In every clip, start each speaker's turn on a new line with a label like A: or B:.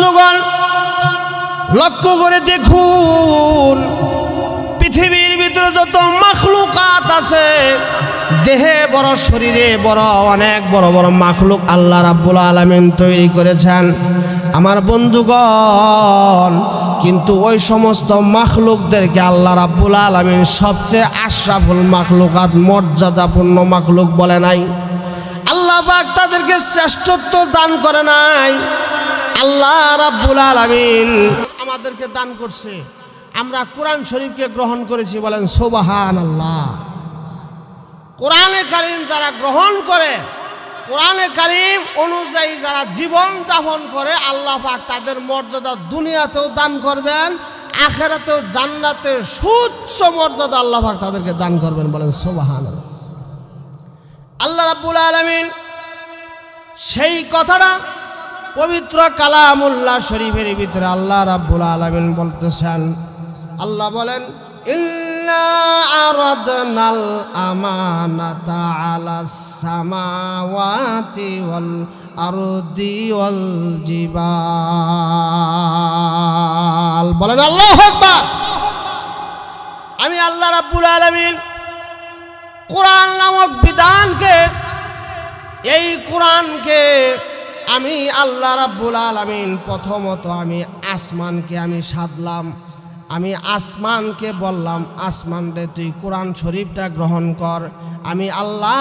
A: বন্ধুগণ, লক্ষ্য করে দেখুন, পৃথিবীর ভিতরে যত মাখলুকাত আছে, দেহে বড়, শরীরে বড়, অনেক বড় বড় মাখলুক আল্লাহ রাব্বুল আলামিন তৈরি করেছেন। আমার বন্ধুগণ, কিন্তু ওই সমস্ত মাখলুকদেরকে আল্লাহ রাব্বুল আলামিন সবচেয়ে আশরাফুল মাখলুকাত, মর্যাদাপূর্ণ মাখলুক বলে নাই। আল্লাহ পাক তাদেরকে শ্রেষ্ঠত্ব দান করে নাই। আল্লাহ রাব্বুল আলামিন আমাদেরকে দান করছে। আমরা কোরআন শরীফকে গ্রহণ করেছি বলেন সোবাহান আল্লাহ কোরআনে কারিম যারা গ্রহণ করে, কোরআনে কারিম অনুযায়ী যারা জীবন যাপন করে, আল্লাহ পাক তাদের মর্যাদা দুনিয়াতেও দান করবেন, আখেরাতেও জান্নাতের সুচ্চ মর্যাদা আল্লাহ পাক তাদেরকে দান করবেন বলেন সোবাহান আল্লাহ আল্লাহ রাব্বুল আলামিন সেই কথাটা পবিত্র কালামুল্লাহ শরীফের ভিতরে আল্লাহ রাব্বুল আলামিন বলতেছেন, আল্লাহ বলেন বলেন, আল্লাহু আমি আল্লাহ রাব্বুল আলামিন কোরআন নামক বিধানকে, এই কোরআনকে আমি আল্লাহ রাব্বুল আলামিন প্রথমত আমি আসমানকে আমি সাধলাম। আমি আসমানকে বললাম, আসমান রে, তুই কোরআন শরীফটা গ্রহণ কর। আমি আল্লাহ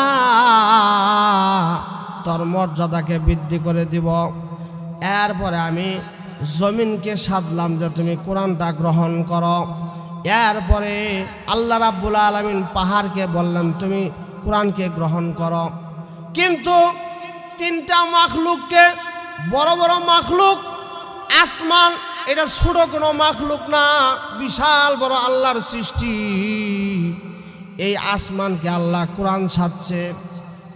A: তোর মর্যাদাকে বৃদ্ধি করে দিব। এরপরে আমি জমিনকে সাধলাম যে তুমি কোরআনটা গ্রহণ করো। এরপরে আল্লাহ রাব্বুল আলমিন পাহাড়কে বললেন, তুমি কোরআনকে গ্রহণ করো। কিন্তু তিনটা মাখলুককে, বড় বড় মাখলুক, আসমান, এটা ছোট কোনো মাখলুক না, বিশাল বড় আল্লাহর সৃষ্টি। এই আসমানকে আল্লাহ কোরআন সাজছে,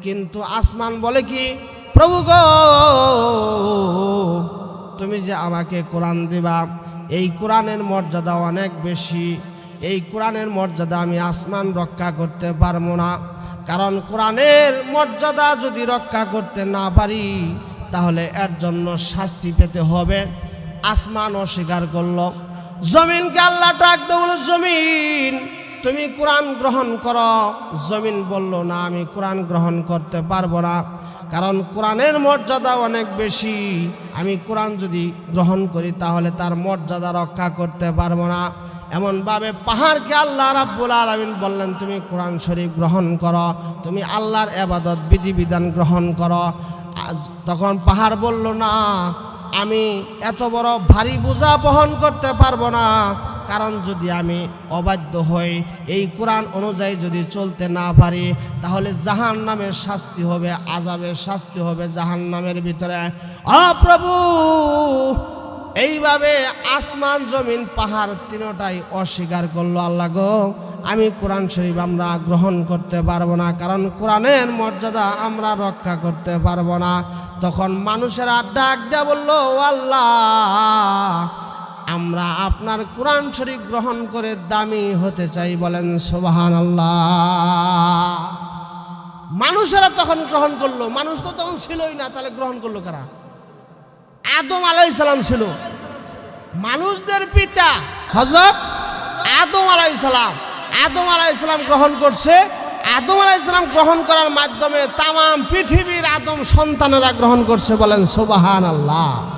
A: কিন্তু আসমান বলে কি, প্রভু গো, তুমি যে আমাকে কোরআন দিবা, এই কোরআনের মর্যাদা অনেক বেশি, এই কোরআনের মর্যাদা আমি আসমান রক্ষা করতে পারব না। কারণ কোরআনের মর্যাদা যদি রক্ষা করতে না পারি, তাহলে এর জন্য শাস্তি পেতে হবে। আসমান অস্বীকার করল। জমিনকে আল্লাহ ডাক বলো জমিন, তুমি কোরআন গ্রহণ করো। জমিন বলল, না, আমি কোরআন গ্রহণ করতে পারব না। কারণ কোরআনের মর্যাদা অনেক বেশি। আমি কোরআন যদি গ্রহণ করি, তাহলে তার মর্যাদা রক্ষা করতে পারব না। এমনভাবে পাহাড়কে আল্লাহ রাব্বুল আলমিন বললেন, তুমি কোরআন শরীফ গ্রহণ করো, তুমি আল্লাহর এবাদত বিধিবিধান গ্রহণ করো। তখন পাহাড় বলল, না, আমি এত বড় ভারী বোঝা বহন করতে পারব না। কারণ যদি আমি অবাধ্য হই, এই কোরআন অনুযায়ী যদি চলতে না পারি, তাহলে জাহান নামের শাস্তি হবে আজাবের শাস্তি হবে জাহান নামের ভিতরে অপ্রভু এইভাবে আসমান, জমিন, পাহাড় তিনটাই অস্বীকার করল আল্লাহ গো। আমি কোরআন শরীফ আমরা গ্রহণ করতে পারব না, কারণ কোরআনের মর্যাদা আমরা রক্ষা করতে পারব না। তখন মানুষের ডাক দেয়া বলল, "ও আল্লাহ, আমরা আপনার কোরআন শরীফ গ্রহণ করে দামি হতে চাই। বলেন সোবাহান আল্লাহ মানুষেরা তখন গ্রহণ করল। মানুষ তো তখন ছিলই না, তাহলে গ্রহণ করল কারা? আদম আলাইসালাম ছিল। মানুষদের পিতা হজরত আদম আলাইসালাম আদম আলাইসালাম গ্রহণ করছে। আদম আলাই ইসলাম গ্রহণ করার মাধ্যমে তাম পৃথিবীর আদম সন্তানেরা গ্রহণ করছে বলেন সোবাহান আল্লাহ